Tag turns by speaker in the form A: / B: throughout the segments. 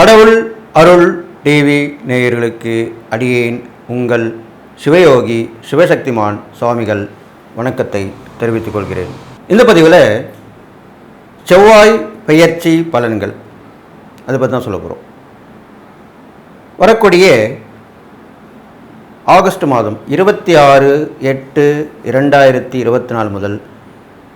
A: கடவுள் அருள் டிவி நேயர்களுக்கு அடியேன் உங்கள் சிவயோகி சிவசக்திமான் சுவாமிகள் வணக்கத்தை தெரிவித்துக் கொள்கிறேன். இந்த பதிவில் செவ்வாய் பெயர்ச்சி பலன்கள் அதை பற்றி தான் சொல்ல போகிறோம் வரக்கூடிய ஆகஸ்ட் மாதம் இருபத்தி ஆறு எட்டு இரண்டாயிரத்தி இருபத்தி நாலு முதல்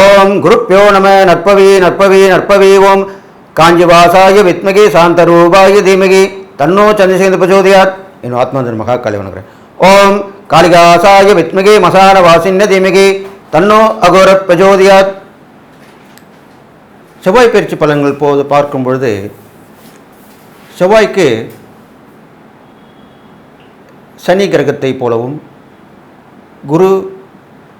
A: ஓம் குருப்பியோ நம நற்பவி நற்பவி நற்பவி ஓம். காஞ்சிவாசாய வித்மகி சாந்தரூபாய தீமகி. தன்னோ சந்திரசேகர பிரச்சோதயாத். என் ஆத்மாந்தன் மகா காளி வணங்குறேன். ஓம் காளிகாசாய வித்மகி மசான வாசின்ன தீமகி. தன்னோ அகோர பிரஜோதியார் செவ்வாய் பயிற்சி பலன்கள் போது பார்க்கும் பொழுது செவ்வாய்க்கு சனி கிரகத்தை போலவும் குரு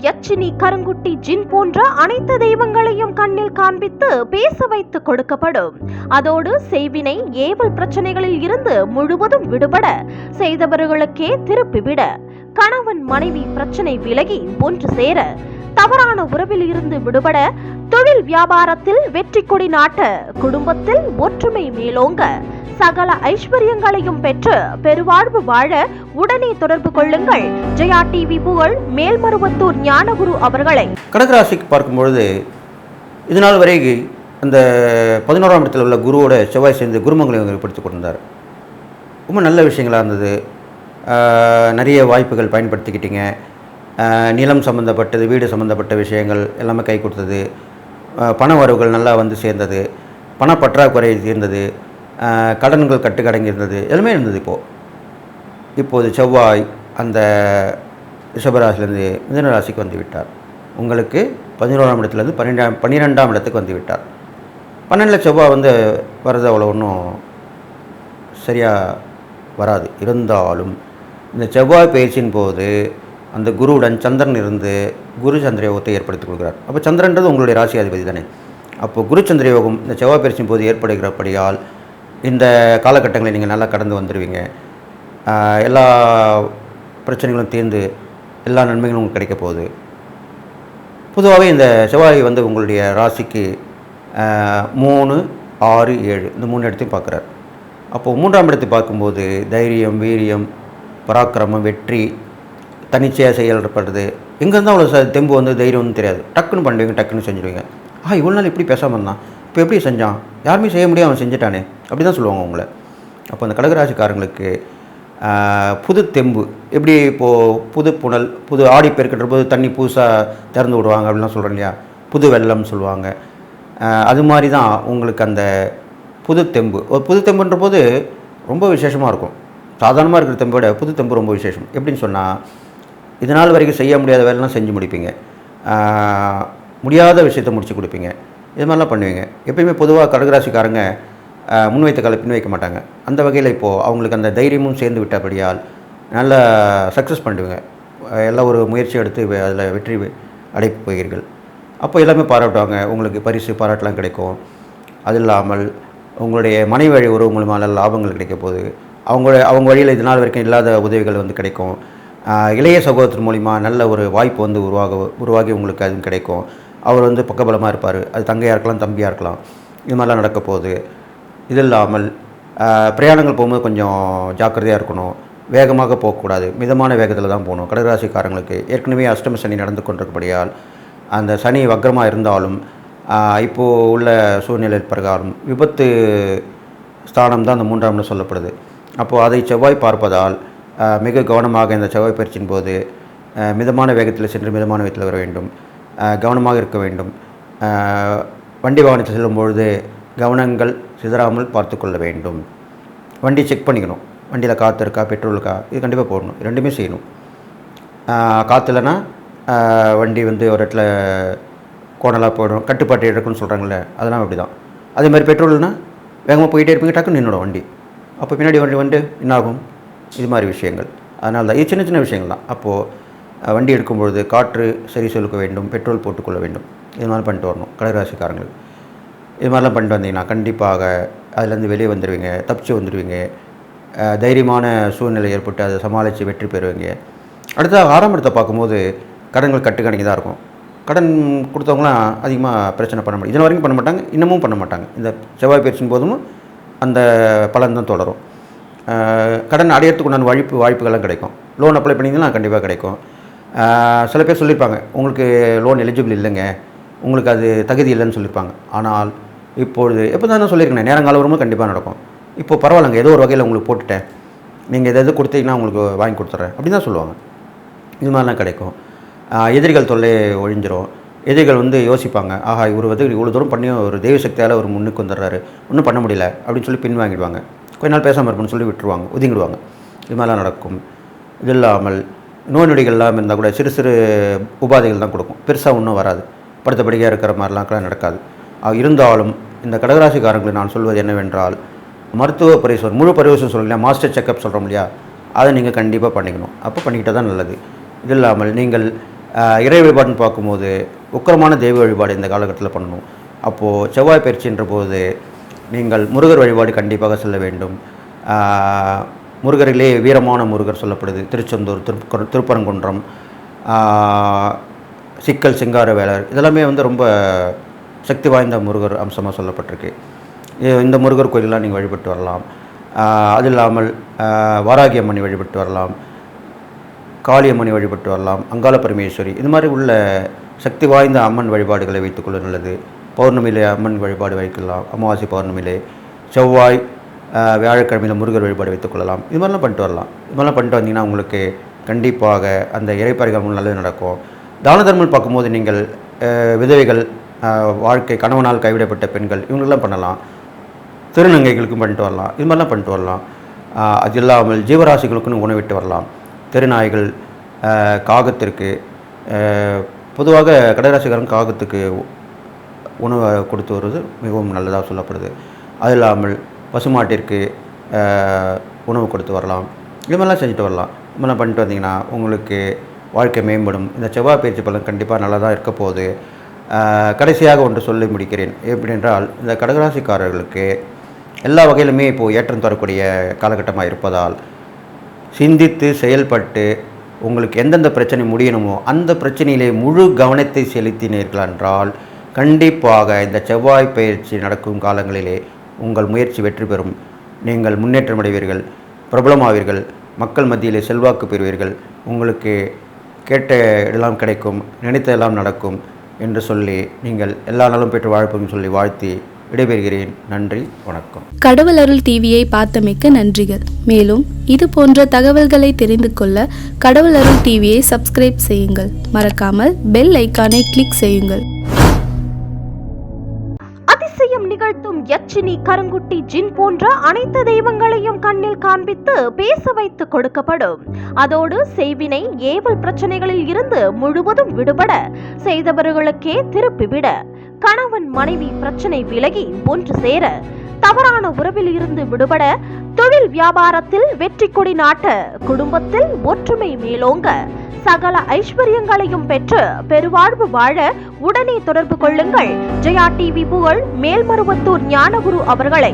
B: யச்சினி யட்சினி கருங்குட்டி ஜின் போன்ற அனைத்து தெய்வங்களையும் கண்ணில் காண்பித்து பேச வைத்து கொடுக்கப்படும். அதோடு செய்வினை ஏவல் பிரச்சனைகளில் இருந்து முழுவதும் விடுபட செய்தவர்களுக்கே திருப்பிவிட. கணவன் மனைவி பிரச்சனை விலகி ஒன்று சேர தவறான உறவில் இருந்து விடுபட தொழில் வியாபாரத்தில் வெற்றி கொடி நாட்ட குடும்பத்தில் ஒற்றுமை மேலோங்க. சகல ஐஸ்வர்யங்களையும் பெற்று பெருவாழ்வு வாழ உடனே தொடர்பு கொள்ளுங்கள். ஜெயா டிவி புகழ் மேல்மருவத்தூர் ஞானகுரு அவர்களை.
A: கடகராசிக்கு பார்க்கும்பொழுது இது நாள் வரை அந்த பதினோராம் இடத்தில் உள்ள குருவோட செவ்வாய் சேர்ந்து குருமங்களையும் ஏற்படுத்தி கொண்டிருந்தார். ரொம்ப நல்ல விஷயங்களாக இருந்தது. நிறைய வாய்ப்புகள் பயன்படுத்திக்கிட்டீங்க. நிலம் சம்மந்தப்பட்டது வீடு சம்மந்தப்பட்ட விஷயங்கள் எல்லாமே கை கொடுத்தது. பண வரவுகள் நல்லா வந்து சேர்ந்தது. பணப்பற்றாக்குறை தீர்ந்தது. கடன்கள் கட்டுக்கடங்கி இருந்தது எல்லாமே இருந்தது இப்போது இப்போது செவ்வாய் அந்த ரிஷபராசிலேருந்து மிதன ராசிக்கு வந்து விட்டார். உங்களுக்கு பதினோராம் இடத்துலேருந்து பன்னெண்டாம் பன்னிரெண்டாம் இடத்துக்கு வந்து விட்டார். பன்னெண்டில் செவ்வாய் வந்து வர்றது அவ்வளோ ஒன்றும் சரியாக வராது. இருந்தாலும் இந்த செவ்வாய் பயிற்சியின் போது அந்த குருவுடன் சந்திரன் இருந்து குரு சந்திர யோகத்தை ஏற்படுத்தி கொடுக்குறார் அப்போ சந்திரன்றது உங்களுடைய ராசியாதிபதி தானே. அப்போ குரு சந்திர யோகம் இந்த செவ்வாய் பயிற்சியின் போது ஏற்படுகிறபடியால் இந்த காலகட்டங்களை நீங்கள் நல்லா கடந்து வந்துடுவீங்க எல்லா பிரச்சனைகளும் தீர்ந்து எல்லா நன்மைகளும் உங்களுக்கு கிடைக்க போகுது. பொதுவாகவே இந்த செவ்வாய் வந்து உங்களுடைய ராசிக்கு மூணு ஆறு ஏழு இந்த மூணு இடத்தையும் பார்க்குறார். அப்போது மூன்றாம் இடத்தை பார்க்கும்போது தைரியம் வீரியம் பராக்கிரமம் வெற்றி தனிச்சையாக செயல்படுறது. எங்கேருந்து அவ்வளோ ச தெம்பு வந்து தைரியம்னு தெரியாது. டக்குன்னு பண்ணுவீங்க டக்குன்னு செஞ்சுடுவீங்க. ஆ இவ்வளோ நாள் இப்படி பேசாமல் இருந்தான். இப்போ எப்படி செஞ்சான்? யாருமே செய்ய முடியாது அவன் செஞ்சுட்டானே. அப்படி தான் சொல்லுவாங்க அவங்கள அப்போ அந்த கடகராசிக்காரங்களுக்கு புது தெம்பு எப்படி இப்போது புது புனல் புது ஆடி பெருக்கின்ற போது தண்ணி புதுசாக திறந்து விடுவாங்க அப்படிலாம் சொல்கிறோம் இல்லையா? புது வெள்ளம்னு சொல்லுவாங்க. அது மாதிரி தான் உங்களுக்கு அந்த புது தெம்பு. ஒரு புது தெம்புன்ற போது ரொம்ப விசேஷமாக இருக்கும். சாதாரணமாக இருக்கிற தெம்பை விட புது தெம்பு ரொம்ப விசேஷம். எப்படின்னு சொன்னால் இது நாள் வரைக்கும் செய்ய முடியாத வேலைலாம் செஞ்சு முடிப்பீங்க. முடியாத விஷயத்த முடிச்சு கொடுப்பீங்க. இது மாதிரிலாம் பண்ணுவீங்க. எப்பயுமே பொதுவாக கடகராசிக்காரங்க முன்வைத்த காலை பின் வைக்க மாட்டாங்க. அந்த வகையில் இப்போது அவங்களுக்கு அந்த தைரியமும் சேர்ந்து விட்டபடியால் நல்லா சக்ஸஸ் பண்ணிடுவீங்க. எல்லாம் எல்லா ஒரு முயற்சி எடுத்து அதில் வெற்றி அடைப்பு போகிறீர்கள். அப்போ எல்லாமே பாராட்டுவாங்க. உங்களுக்கு பரிசு பாராட்டெலாம் கிடைக்கும். அது இல்லாமல் உங்களுடைய மனைவி வழி உறவு மூலமாக லாபங்கள் கிடைக்க போகுது. அவங்க அவங்க வழியில் இது நாள் வரைக்கும் இல்லாத உதவிகள் வந்து கிடைக்கும். இளைய சகோதரர் மூலிமா நல்ல ஒரு வாய்ப்பு வந்து உருவாக உருவாகி உங்களுக்கு அது கிடைக்கும். அவர் வந்து பக்கபலமாக இருப்பார். அது தங்கையாக இருக்கலாம் தம்பியாக இருக்கலாம். இது மாதிரிலாம் நடக்க போகுது இது இல்லாமல் பிரயாணங்கள் போகும்போது கொஞ்சம் ஜாக்கிரதையாக இருக்கணும். வேகமாக போகக்கூடாது. மிதமான வேகத்தில் தான் போகணும். கடகராசிக்காரங்களுக்கு ஏற்கனவே அஷ்டம சனி நடந்து கொண்டிருக்கபடியால் அந்த சனி வக்ரமாக இருந்தாலும் இப்போது உள்ள சூழ்நிலை பிரகாரம் விபத்து ஸ்தானம் தான் அந்த மூன்றாம்னு சொல்லப்படுது. அப்போது அதை செவ்வாய் பார்ப்பதால் மிக கவனமாக இந்த செவ்வாய் பயிற்சியின் போது மிதமான வேகத்தில் சென்று மிதமான வேகத்தில் வர வேண்டும். கவனமாக இருக்க வேண்டும். வண்டி வாகனத்தில் செல்லும் பொழுது கவனங்கள் சிதறாமல் பார்த்து கொள்ள வேண்டும். வண்டி செக் பண்ணிக்கணும். வண்டியில் காற்று இருக்கா பெட்ரோல் இருக்கா இது கண்டிப்பாக போடணும். ரெண்டுமே செய்யணும். காற்று வண்டி வந்து ஒரு இடத்துல கோணலாக போயிடும். கட்டுப்பாட்டு இருக்குன்னு சொல்கிறாங்களே அதெல்லாம் அப்படி தான் அதே மாதிரி வேகமாக போயிட்டே இருப்பீங்க டக்குன்னு நின்றுடும் வண்டி. அப்போ பின்னாடி வண்டி வந்து என்னாகும் இது மாதிரி விஷயங்கள். அதனால தான். இது சின்ன சின்ன விஷயங்கள் தான். அப்போது வண்டி எடுக்கும்பொழுது காற்று சரி செலுக்க வேண்டும் பெட்ரோல் போட்டுக்கொள்ள வேண்டும். இது மாதிரி பண்ணிட்டு வரணும் கடகராசிக்காரங்கள் இது மாதிரிலாம் பண்ணிட்டு வந்தீங்கன்னா கண்டிப்பாக அதுலேருந்து வெளியே வந்துடுவீங்க தப்பிச்சு வந்துடுவீங்க தைரியமான சூழ்நிலை ஏற்பட்டு அதை சமாளித்து வெற்றி பெறுவீங்க. அடுத்ததாக ஆரம்பத்தை பார்க்கும்போது கடன்கள் கட்டுக்கணிக்கு தான் இருக்கும். கடன் கொடுத்தவங்களாம் அதிகமாக பிரச்சனை பண்ண முடியும் இதன வரைக்கும் பண்ண மாட்டாங்க இன்னமும் பண்ண மாட்டாங்க. இந்த செவ்வாய் பயிற்சியின் போதும் அந்த பலன் தான் தொடரும். கடன் அடையிறதுக்கு உண்டான வாய்ப்பு வாய்ப்புகள்லாம் கிடைக்கும். லோன் அப்ளை பண்ணிங்கன்னா கண்டிப்பாக கிடைக்கும். சில பேர் சொல்லியிருப்பாங்க உங்களுக்கு லோன் எலிஜிபிள் இல்லைங்க. உங்களுக்கு அது தகுதி இல்லைன்னு சொல்லியிருப்பாங்க. ஆனால் இப்பொழுது எப்போ தான் சொல்லியிருக்கேன் நேரங்கால வரும்போது கண்டிப்பாக நடக்கும். இப்போ பரவாயில்லைங்க ஏதோ ஒரு வகையில் உங்களுக்கு போட்டுட்டேன். நீங்கள் எதாவது கொடுத்தீங்கன்னா உங்களுக்கு வாங்கி கொடுத்துட்றேன். அப்படின்னு தான் சொல்லுவாங்க. இது மாதிரிலாம் கிடைக்கும். எதிரிகள் தொல்லை ஒழிஞ்சிரும். எதிரிகள் வந்து யோசிப்பாங்க ஆஹா இவர் வந்து இவ்வளோ தூரம் பண்ணி ஒரு தெய்வ சக்தியால் ஒரு முன்னுக்கு வந்துடுறாரு. ஒன்றும் பண்ண முடியல. அப்படின்னு சொல்லி பின் வாங்கிடுவாங்க கொஞ்ச நாள் பேசாமல் இருப்பேன்னு சொல்லி விட்டுருவாங்க ஒதுங்கிடுவாங்க. இது மாதிரிலாம் நடக்கும். இது இல்லாமல் நோய் நொடிகள்லாம் இருந்தால் கூட சிறு சிறு உபாதைகள் தான் கொடுக்கும். பெருசாக ஒன்றும் வராது. படுத்தபடியாக இருக்கிற மாதிரிலாம் கூட நடக்காது. இருந்தாலும் இந்த கடகராசிக்காரங்களுக்கு நான் சொல்வது என்னவென்றால் மருத்துவ பரிசோதனை முழு பரிசோதனை சொல்லலையா மாஸ்டர் செக்கப் சொல்கிறோம் இல்லையா? அதை நீங்கள் கண்டிப்பாக பண்ணிக்கணும். அப்போ பண்ணிக்கிட்டால் தான் நல்லது. இது இல்லாமல் நீங்கள் இறை வழிபாடுன்னு பார்க்கும்போது உக்கரமான தெய்வ வழிபாடு இந்த காலகட்டத்தில் பண்ணணும். அப்போது செவ்வாய் பயிற்சின்ற போது நீங்கள் முருகர் வழிபாடு கண்டிப்பாக செல்ல வேண்டும். ஆஹ், முருகரிலே வீரமான முருகர் சொல்லப்படுது. திருச்செந்தூர் திரு திருப்பரங்குன்றம் சிக்கல் சிக்கல் சிங்காரவேலர் இதெல்லாமே வந்து ரொம்ப சக்தி வாய்ந்த முருகர் அம்சமாக சொல்லப்பட்டிருக்கு. இந்த முருகர் கோயிலெலாம் நீங்கள் வழிபட்டு வரலாம். அது இல்லாமல் வாராகி அம்மனை வழிபட்டு வரலாம். காளியம்மனை வழிபட்டு வரலாம். அங்காள பரமேஸ்வரி. இது மாதிரி உள்ள சக்தி வாய்ந்த அம்மன் வழிபாடுகளை வைத்துக்கொள்ள நல்லது. பௌர்ணமியிலே அம்மன் வழிபாடு வைக்கலாம் அமாவாசை பௌர்ணமியிலே செவ்வாய் வியாழக்கிழமையில் முருகர் வழிபாடு வைத்துக்கொள்ளலாம் இது மாதிரிலாம் பண்ணிட்டு வரலாம். இது மாதிரிலாம் பண்ணிட்டு வந்தீங்கன்னா உங்களுக்கு கண்டிப்பாக அந்த இறைப்பறிகள் நல்லது நடக்கும். தான தர்மம் பார்க்கும்போது நீங்கள் விதவைகள் வாழ்க்கை கணவனால் கைவிடப்பட்ட பெண்கள் இவங்களெல்லாம் பண்ணலாம். திருநங்கைகளுக்கும் பண்ணிட்டு வரலாம். இது மாதிரிலாம் பண்ணிட்டு வரலாம். அது இல்லாமல் ஜீவராசிகளுக்குன்னு உணவிட்டு வரலாம். தெருநாய்கள் காகத்திற்கு பொதுவாக கடகராசிக்காரன் காகத்துக்கு உணவை கொடுத்து வருவது மிகவும் நல்லதாக சொல்லப்படுது. அது இல்லாமல் பசுமாட்டிற்கு உணவு கொடுத்து வரலாம். இது மாதிரிலாம் செஞ்சுட்டு வரலாம். இது மாதிரிலாம் பண்ணிட்டு வந்தீங்கன்னா உங்களுக்கு வாழ்க்கை மேம்படும். இந்த செவ்வாய் பயிற்சி பலன் கண்டிப்பாக நல்லா தான் இருக்க போகுது. கடைசியாக ஒன்று சொல்லி முடிக்கிறேன். எப்படி என்றால் இந்த கடகராசிக்காரர்களுக்கு எல்லா வகையிலுமே இப்போது ஏற்றம் தரக்கூடிய காலகட்டமாக இருப்பதால் சிந்தித்து செயல்பட்டு உங்களுக்கு எந்தெந்த பிரச்சனை முடியணுமோ அந்த பிரச்சனையிலே முழு கவனத்தை செலுத்தினீர்கள் என்றால் கண்டிப்பாக இந்த செவ்வாய் பயிற்சி நடக்கும் காலங்களிலே உங்கள் முயற்சி வெற்றி பெறும். நீங்கள் முன்னேற்றம் அடைவீர்கள் பிரபலமாவீர்கள் மக்கள் மத்தியிலே செல்வாக்கு பெறுவீர்கள். உங்களுக்கு கேட்ட எல்லாம் கிடைக்கும் நினைத்ததெல்லாம் நடக்கும் என்று சொல்லி நீங்கள் எல்லா நலம் பெற்று வாழ்ப்பும் சொல்லி வாழ்த்தி விடைபெறுகிறேன். நன்றி வணக்கம்.
C: கடவுள் அருள் டிவியை பார்த்தமைக்க நன்றிகள். மேலும் இது போன்ற தகவல்களை தெரிந்து கொள்ள கடவுள் அருள் டிவியை சப்ஸ்கிரைப் செய்யுங்கள். மறக்காமல் பெல் ஐக்கானை கிளிக் செய்யுங்கள்.
B: யட்சினி கருங்குட்டி ஜின் போன்ற அனைத்து தெய்வங்களையும் கண்ணில் காண்பித்து பேச வைத்து கொடுக்கப்படும். அதோடு செய்வினை ஏவல் பிரச்சனைகளில் இருந்து முழுவதும் விடுபட செய்தவர்களுக்கே திருப்பிவிட. கணவன் மனைவி பிரச்சனை விலகி ஒன்று சேர தவறான உறவில் இருந்து விடுபட தொழில் வியாபாரத்தில் வெற்றி கொடி நாட்ட குடும்பத்தில் ஒற்றுமை மேலோங்க. சகல ஐஸ்வர்யங்களையும் பெற்று பெருவாழ்வு வாழ உடனே தொடர்பு கொள்ளுங்கள். ஜெயா டிவி புகழ் மேல்மருவத்தூர் ஞானகுரு அவர்களை